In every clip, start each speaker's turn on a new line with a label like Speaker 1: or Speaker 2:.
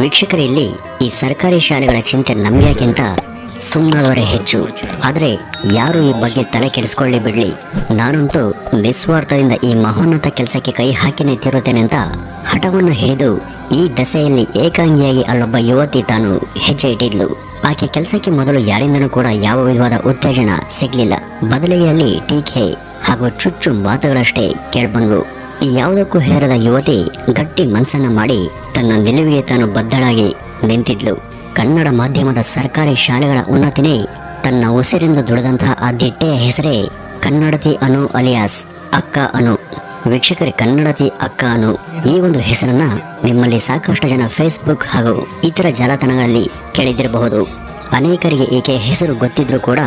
Speaker 1: ವೀಕ್ಷಕರಲ್ಲಿ ಈ ಸರ್ಕಾರಿ ಶಾಲೆಗಳ ಚಿಂತೆ ನಮಗ್ಯಾಕಿಂತ ಸುಮ್ಮನವರೇ ಹೆಚ್ಚು. ಆದರೆ ಯಾರು ಈ ಬಗ್ಗೆ ತಲೆ ಕೆಡಿಸ್ಕೊಳ್ಳಿ ಬಿಡ್ಲಿ. ನಾನಂತೂ ನಿಸ್ವಾರ್ಥದಿಂದ ಈ ಮಹೋನ್ನತ ಕೆಲಸಕ್ಕೆ ಕೈ ಹಾಕಿನೇ ನಿಂತಿರುತ್ತೇನೆ ಅಂತ ಹಠವನ್ನು ಹಿಡಿದು ಈ ದಸೆಯಲ್ಲಿ ಏಕಾಂಗಿಯಾಗಿ ಅಲ್ಲೊಬ್ಬ ಯುವತಿ ತಾನು ಹೆಜ್ಜೆ ಇಟ್ಟಿದ್ಲು. ಆಕೆ ಕೆಲಸಕ್ಕೆ ಮೊದಲು ಯಾರಿಂದನೂ ಕೂಡ ಯಾವ ವಿಧವಾದ ಉತ್ತೇಜನ ಸಿಗಲಿಲ್ಲ. ಬದಲಿಗೆ ಅಲ್ಲಿ ಟೀಕೆ ಹಾಗೂ ಚುಚ್ಚು ಮಾತುಗಳಷ್ಟೇ ಕೇಳ್ಬಂದ್ವು. ಯಾವುದಕ್ಕೂ ಹೇರದ ಯುವತಿ ಗಟ್ಟಿ ಮನಸ್ಸನ್ನ ಮಾಡಿ ತನ್ನ ನಿಲುವಿಗೆ ತಾನು ಬದ್ಧಳಾಗಿ ನಿಂತಿದ್ಲು. ಕನ್ನಡ ಮಾಧ್ಯಮದ ಸರ್ಕಾರಿ ಶಾಲೆಗಳ ಉನ್ನತಿನೇ ತನ್ನ ಉಸಿರಿಂದ ದುಡಿದಂತಹ ಆದ್ಯತೆಯ ಹೆಸರೇ ಕನ್ನಡತಿ ಅನು ಅಲಿಯಾಸ್, ಅಕ್ಕ ಅನು. ವೀಕ್ಷಕರೇ, ಕನ್ನಡತಿ ಅಕ್ಕ ಅನು. ಈ ಒಂದು ಹೆಸರನ್ನ ನಿಮ್ಮಲ್ಲಿ ಸಾಕಷ್ಟು ಜನ ಫೇಸ್ಬುಕ್ ಹಾಗೂ ಇತರ ಜಾಲತಾಣಗಳಲ್ಲಿ ಕೇಳಿದಿರಬಹುದು. ಅನೇಕರಿಗೆ ಈಕೆ ಹೆಸರು ಗೊತ್ತಿದ್ರೂ ಕೂಡ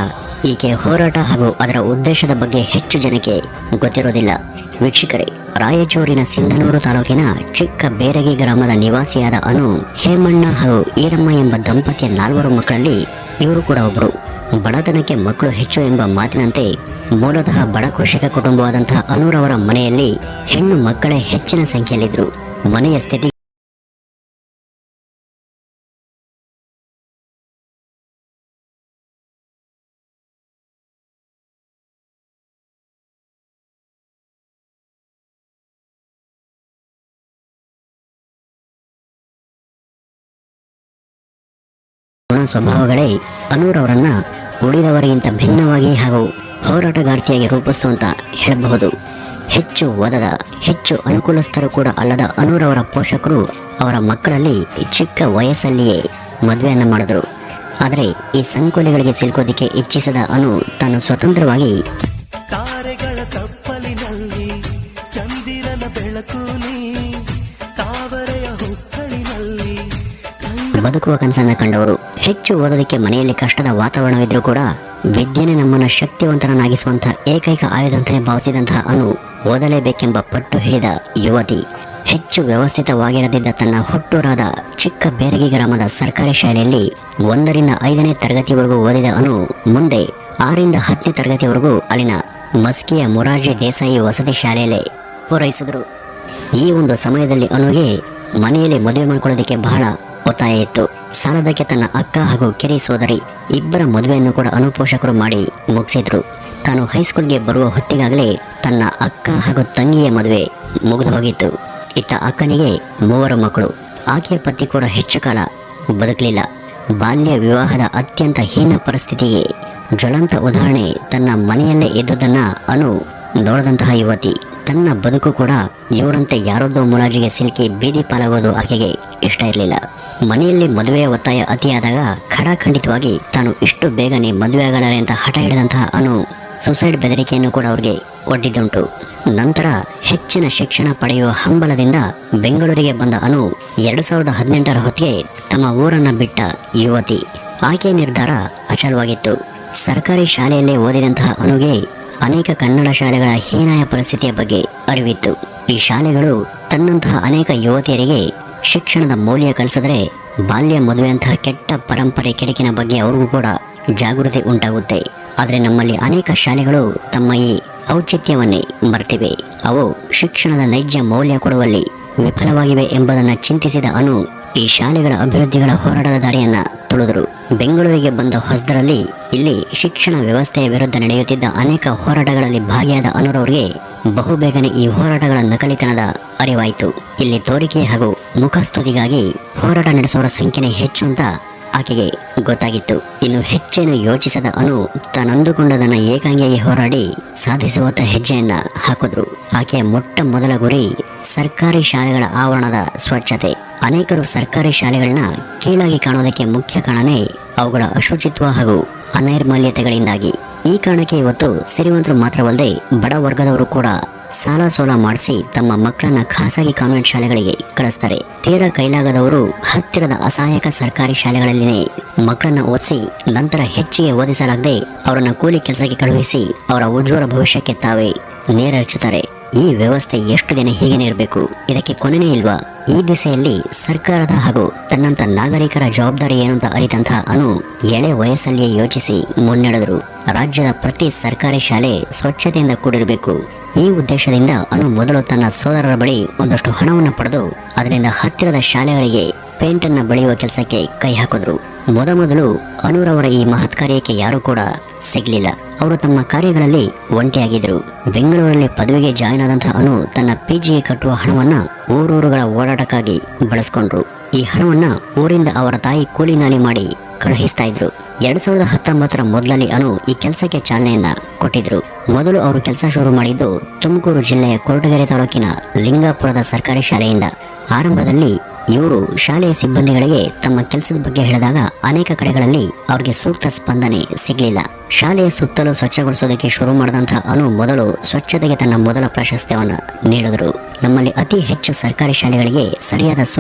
Speaker 1: ಈಕೆ ಹೋರಾಟ ಹಾಗೂ ಅದರ ಉದ್ದೇಶದ ಬಗ್ಗೆ ಹೆಚ್ಚು ಜನಕ್ಕೆ ಗೊತ್ತಿರೋದಿಲ್ಲ. ವೀಕ್ಷಕರೇ, ರಾಯಚೂರಿನ ಸಿಂಧನೂರು ತಾಲೂಕಿನ ಚಿಕ್ಕ ಬೇರಗಿ ಗ್ರಾಮದ ನಿವಾಸಿಯಾದ ಅನು ಹೇಮಣ್ಣ ಹಾಗೂ ಈರಮ್ಮ ಎಂಬ ದಂಪತಿಯ ನಾಲ್ವರು ಮಕ್ಕಳಲ್ಲಿ ಇವರು ಕೂಡ ಒಬ್ಬರು ಬಡತನಕ್ಕೆ ಮಕ್ಕಳು ಹೆಚ್ಚು ಎಂಬ ಮಾತಿನಂತೆ ಮೂಲತಃ ಬಡ ಕೃಷಿಕ ಕುಟುಂಬವಾದಂತಹ ಅನೂರವರ ಮನೆಯಲ್ಲಿ ಹೆಣ್ಣು ಮಕ್ಕಳೇ ಹೆಚ್ಚಿನ ಸಂಖ್ಯೆಯಲ್ಲಿದ್ದರು. ಮನೆಯ ಸ್ಥಿತಿ ಸ್ವಭಾವಗಳೇ ಅನೂರವರನ್ನ ಉಳಿದವರಿಗಿಂತ ಭಿನ್ನವಾಗಿ ಹಾಗೂ ಹೋರಾಟಗಾರ್ತಿಯಾಗಿ ರೂಪಿಸ್ತು ಅಂತ ಹೇಳಬಹುದು. ಹೆಚ್ಚು ಓದದ ಹೆಚ್ಚು ಅನುಕೂಲಸ್ಥರು ಕೂಡ ಅಲ್ಲದ ಅನೂರವರ ಪೋಷಕರು ಅವರ ಮಕ್ಕಳಲ್ಲಿ ಚಿಕ್ಕ ವಯಸ್ಸಲ್ಲಿಯೇ ಮದುವೆಯನ್ನು ಮಾಡಿದರು. ಆದರೆ ಈ ಸಂಕೋಲೆಗಳಿಗೆ ಸಿಲುಕೋದಿಕ್ಕೆ ಇಚ್ಛಿಸದ ಅನು ತಾನು ಸ್ವತಂತ್ರವಾಗಿ
Speaker 2: ತಾರೆಗಳ ತಪ್ಪಲಿನಲ್ಲಿ ಚಂದಿರನ ಬೆಳಕು ನೀ ತಾವರೆಯ ಹುಕ್ಕಳಿನಲ್ಲಿ
Speaker 1: ಬದುಕುವ ಕನಸನ್ನ ಕಂಡವರು. ಹೆಚ್ಚು ಓದೋದಕ್ಕೆ ಮನೆಯಲ್ಲಿ ಕಷ್ಟದ ವಾತಾವರಣವಿದ್ರೂ ಕೂಡ ವಿದ್ಯೆನೇ ನಮ್ಮನ್ನು ಶಕ್ತಿವಂತರನ್ನಾಗಿಸುವಂತಹ ಏಕೈಕ ಆಯುಧ ಅಂತಾನೆ ಭಾವಿಸಿದಂತಹ ಅನು ಓದಲೇಬೇಕೆಂಬ ಪಟ್ಟು ಹಿಡಿದ ಯುವತಿ. ಹೆಚ್ಚು ವ್ಯವಸ್ಥಿತವಾಗಿರದಿದ್ದ ತನ್ನ ಹುಟ್ಟೂರಾದ ಚಿಕ್ಕ ಬೇರಗಿ ಗ್ರಾಮದ ಸರ್ಕಾರಿ ಶಾಲೆಯಲ್ಲಿ ಒಂದರಿಂದ ಐದನೇ ತರಗತಿವರೆಗೂ ಓದಿದ ಅನು ಮುಂದೆ ಆರಿಂದ ಹತ್ತನೇ ತರಗತಿವರೆಗೂ ಅಲ್ಲಿನ ಮಸ್ಕಿಯ ಮೊರಾರ್ಜಿ ದೇಸಾಯಿ ವಸತಿ ಶಾಲೆಯಲ್ಲೇ ಪೂರೈಸಿದರು. ಈ ಒಂದು ಸಮಯದಲ್ಲಿ ಅನುಗೆ ಮನೆಯಲ್ಲಿ ಮದುವೆ ಮಾಡಿಕೊಳ್ಳೋದಕ್ಕೆ ಬಹಳ ಒತ್ತಾಯ ಇತ್ತು. ಸಾಲದಕ್ಕೆ ತನ್ನ ಅಕ್ಕ ಹಾಗೂ ಕೆರೆ ಸೋದರಿ ಇಬ್ಬರ ಮದುವೆಯನ್ನು ಕೂಡ ಅನುಪೋಷಕರು ಮಾಡಿ ಮುಗಿಸಿದ್ರು. ತಾನು ಹೈಸ್ಕೂಲ್ಗೆ ಬರುವ ಹೊತ್ತಿಗಾಗಲೇ ತನ್ನ ಅಕ್ಕ ಹಾಗೂ ತಂಗಿಯ ಮದುವೆ ಮುಗಿದು ಹೋಗಿತ್ತು. ಇತ್ತ ಅಕ್ಕನಿಗೆ ಮೂವರು ಮಕ್ಕಳು. ಆಕೆಯ ಪತಿ ಕೂಡ ಹೆಚ್ಚು ಕಾಲ ಬದುಕಲಿಲ್ಲ. ಬಾಲ್ಯ ವಿವಾಹದ ಅತ್ಯಂತ ಹೀನ ಪರಿಸ್ಥಿತಿಗೆ ಜ್ವಲಂತ ಉದಾಹರಣೆ ತನ್ನ ಮನೆಯಲ್ಲೇ ಇದ್ದುದನ್ನ ಅನು ನೋಡದಂತಹ ಯುವತಿ. ತನ್ನ ಬದುಕು ಕೂಡ ಇವರಂತೆ ಯಾರೊಬ್ಬ ಮುಲಾಜಿಗೆ ಸಿಲುಕಿ ಬೀದಿ ಪಾಲಾಗೋದು ಆಕೆಗೆ ಇಷ್ಟ ಇರಲಿಲ್ಲ. ಮನೆಯಲ್ಲಿ ಮದುವೆಯ ಒತ್ತಾಯ ಅತಿಯಾದಾಗ ಖಡಾಖಂಡಿತವಾಗಿ ತಾನು ಇಷ್ಟು ಬೇಗನೆ ಮದುವೆ ಆಗಲಾರೆ ಅಂತ ಹಠ ಹಿಡಿದಂತಹ ಅನು ಸುಸೈಡ್ ಬೆದರಿಕೆಯನ್ನು ಕೂಡ ಅವ್ರಿಗೆ ಒಡ್ಡಿದ್ದುಂಟು. ನಂತರ ಹೆಚ್ಚಿನ ಶಿಕ್ಷಣ ಪಡೆಯುವ ಹಂಬಲದಿಂದ ಬೆಂಗಳೂರಿಗೆ ಬಂದ ಅನು ಎರಡು ಸಾವಿರದ ಹದಿನೆಂಟರ ಹೊತ್ತಿಗೆ ತಮ್ಮ ಊರನ್ನು ಬಿಟ್ಟ ಯುವತಿ. ಆಕೆಯ ನಿರ್ಧಾರ ಅಚಲವಾಗಿತ್ತು. ಸರ್ಕಾರಿ ಶಾಲೆಯಲ್ಲೇ ಓದಿದಂತಹ ಅನುಗೆ ಅನೇಕ ಕನ್ನಡ ಶಾಲೆಗಳ ಹೀನಾಯ ಪರಿಸ್ಥಿತಿಯ ಬಗ್ಗೆ ಅರಿವಿತ್ತು. ಈ ಶಾಲೆಗಳು ತನ್ನಂತಹ ಅನೇಕ ಯುವತಿಯರಿಗೆ ಶಿಕ್ಷಣದ ಮೌಲ್ಯ ಕಲಿಸಿದ್ರೆ ಬಾಲ್ಯ ಮದುವೆಯಂತಹ ಕೆಟ್ಟ ಪರಂಪರೆ ಕೆಡಕಿನ ಬಗ್ಗೆ ಅವ್ರಿಗೂ ಕೂಡ ಜಾಗೃತಿ ಉಂಟಾಗುತ್ತೆ. ಆದರೆ ನಮ್ಮಲ್ಲಿ ಅನೇಕ ಶಾಲೆಗಳು ತಮ್ಮ ಈ ಔಚಿತ್ಯವನ್ನೇ ಮರ್ತಿವೆ. ಅವು ಶಿಕ್ಷಣದ ನೈಜ ಮೌಲ್ಯ ಕೊಡುವಲ್ಲಿ ವಿಫಲವಾಗಿವೆ ಎಂಬುದನ್ನು ಚಿಂತಿಸಿದ ಅನು ಈ ಶಾಲೆಗಳ ಅಭಿವೃದ್ಧಿಗಳ ಹೋರಾಟದ ದಾರಿಯನ್ನ ತುಳಿದರು. ಬೆಂಗಳೂರಿಗೆ ಬಂದ ಹೊಸದರಲ್ಲಿ ಇಲ್ಲಿ ಶಿಕ್ಷಣ ವ್ಯವಸ್ಥೆಯ ವಿರುದ್ಧ ನಡೆಯುತ್ತಿದ್ದ ಅನೇಕ ಹೋರಾಟಗಳಲ್ಲಿ ಭಾಗಿಯಾದ ಅನುರವರಿಗೆ ಬಹುಬೇಗನೆ ಈ ಹೋರಾಟಗಳ ನಕಲಿತನದ ಅರಿವಾಯಿತು. ಇಲ್ಲಿ ತೋರಿಕೆ ಹಾಗೂ ಮುಖಸ್ತುತಿಗಾಗಿ ಹೋರಾಟ ನಡೆಸೋರ ಸಂಖ್ಯೆನೇ ಹೆಚ್ಚು ಅಂತ ಆಕೆಗೆ ಗೊತ್ತಾಗಿತ್ತು. ಇನ್ನು ಹೆಚ್ಚೇನು ಯೋಚಿಸದ ಅನು ತಾನಂದುಕೊಂಡದನ್ನು ಏಕಾಂಗಿಯಾಗಿ ಹೋರಾಡಿ ಸಾಧಿಸುವತ್ತ ಹೆಜ್ಜೆಯನ್ನ ಹಾಕಿದ್ರು. ಆಕೆಯ ಮೊಟ್ಟ ಮೊದಲ ಗುರಿ ಸರ್ಕಾರಿ ಶಾಲೆಗಳ ಆವರಣದ ಸ್ವಚ್ಛತೆ. ಅನೇಕರು ಸರ್ಕಾರಿ ಶಾಲೆಗಳನ್ನ ಕೀಳಾಗಿ ಕಾಣೋದಕ್ಕೆ ಮುಖ್ಯ ಕಾರಣನೇ ಅವುಗಳ ಅಶುಚಿತ್ವ ಹಾಗೂ ಅನೈರ್ಮಲ್ಯತೆಗಳಿಂದಾಗಿ. ಈ ಕಾರಣಕ್ಕೆ ಇವತ್ತು ಸಿರಿವಂತರು ಮಾತ್ರವಲ್ಲದೆ ಬಡ ವರ್ಗದವರು ಕೂಡ ಸಾಲ ಸೋಲ ಮಾಡಿಸಿ ತಮ್ಮ ಮಕ್ಕಳನ್ನ ಖಾಸಗಿ ಕಾನ್ವೆಂಟ್ ಶಾಲೆಗಳಿಗೆ ಕಳಿಸ್ತಾರೆ. ತೀರ ಕೈಲಾಗದವರು ಹತ್ತಿರದ ಅಸಹಾಯಕ ಸರ್ಕಾರಿ ಶಾಲೆಗಳಲ್ಲಿನೇ ಮಕ್ಕಳನ್ನ ಓದಿಸಿ ನಂತರ ಹೆಚ್ಚಿಗೆ ಓದಿಸಲಾಗದೆ ಅವರನ್ನ ಕೂಲಿ ಕೆಲಸಕ್ಕೆ ಕಳುಹಿಸಿ ಅವರ ಉಜ್ವಲ ಭವಿಷ್ಯಕ್ಕೆ ತಾವೇ ನೇರಹಚ್ಚುತ್ತಾರೆ ಈ ವ್ಯವಸ್ಥೆ ಎಷ್ಟು ದಿನ ಹೀಗೇನೆ ಇರಬೇಕು? ಇದಕ್ಕೆ ಕೊನೆನೇ ಇಲ್ವಾ? ಈ ದಿಸೆಯಲ್ಲಿ ಸರ್ಕಾರದ ಹಾಗೂ ತನ್ನಂತ ನಾಗರಿಕರ ಜವಾಬ್ದಾರಿ ಏನು ಅಂತ ಅರಿತಂಥ ಅನು ಎಳೆ ವಯಸ್ಸಲ್ಲಿಯೇ ಯೋಚಿಸಿ ಮುನ್ನಡೆದರು. ರಾಜ್ಯದ ಪ್ರತಿ ಸರ್ಕಾರಿ ಶಾಲೆ ಸ್ವಚ್ಛತೆಯಿಂದ ಕೂಡಿರಬೇಕು. ಈ ಉದ್ದೇಶದಿಂದ ಅನು ಮೊದಲು ತನ್ನ ಸೋದರರ ಬಳಿ ಒಂದಷ್ಟು ಹಣವನ್ನು ಪಡೆದು ಅದರಿಂದ ಹತ್ತಿರದ ಶಾಲೆಗಳಿಗೆ ಪೇಂಟನ್ನು ಬೆಳೆಯುವ ಕೆಲಸಕ್ಕೆ ಕೈ ಹಾಕಿದ್ರು. ಮೊದಮೊದಲು ಅನುರವರ ಈ ಮಹತ್ ಕಾರ್ಯಕ್ಕೆ ಯಾರೂ ಕೂಡ ಸಿಗಲಿಲ್ಲ. ಅವರು ತಮ್ಮ ಕಾರ್ಯಗಳಲ್ಲಿ ಒಂಟಿಯಾಗಿದ್ದರು ಬೆಂಗಳೂರಲ್ಲಿ ಪದವಿಗೆ ಜಾಯಿನ್ ಆದಂತಹ ಅನು ತನ್ನ ಪಿ ಜಿಗೆ ಕಟ್ಟುವ ಹಣವನ್ನ ಊರೂರುಗಳ ಓಡಾಟಕ್ಕಾಗಿ ಬಳಸ್ಕೊಂಡ್ರು. ಈ ಹಣವನ್ನ ಊರಿಂದ ಅವರ ತಾಯಿ ಕೂಲಿ ನಾಲಿ ಮಾಡಿ ಕಳುಹಿಸ್ತಾ ಇದ್ರು. ಎರಡು ಸಾವಿರದ ಹತ್ತೊಂಬತ್ತರ ಮೊದಲಲ್ಲಿ ಅನು ಈ ಕೆಲಸಕ್ಕೆ ಚಾಲನೆಯನ್ನ ಕೊಟ್ಟಿದ್ರು. ಮೊದಲು ಅವರು ಕೆಲಸ ಶುರು ಮಾಡಿದ್ದು ತುಮಕೂರು ಜಿಲ್ಲೆಯ ಕೊರಟಗೆರೆ ತಾಲೂಕಿನ ಲಿಂಗಾಪುರದ ಸರ್ಕಾರಿ ಶಾಲೆಯಿಂದ. ಆರಂಭದಲ್ಲಿ ಇವರು ಶಾಲೆಯ ಸಿಬ್ಬಂದಿಗಳಿಗೆ ತಮ್ಮ ಕೆಲಸದ ಬಗ್ಗೆ ಹೇಳಿದಾಗ ಅನೇಕ ಕಡೆಗಳಲ್ಲಿ ಅವರಿಗೆ ಸೂಕ್ತ ಸ್ಪಂದನೆ ಸಿಗಲಿಲ್ಲ. ಶಾಲೆಯ ಸುತ್ತಲೂ ಸ್ವಚ್ಛಗೊಳಿಸೋದಕ್ಕೆ ಶುರು ಮಾಡಿದಂಥ ಅನು ಮೊದಲು ಸ್ವಚ್ಛತೆಗೆ ತನ್ನ ಮೊದಲ ಪ್ರಾಶಸ್ತ್ಯವನ್ನು ನೀಡಿದರು. ನಮ್ಮಲ್ಲಿ ಅತಿ ಹೆಚ್ಚು ಸರ್ಕಾರಿ ಶಾಲೆಗಳಿಗೆ ಸರಿಯಾದ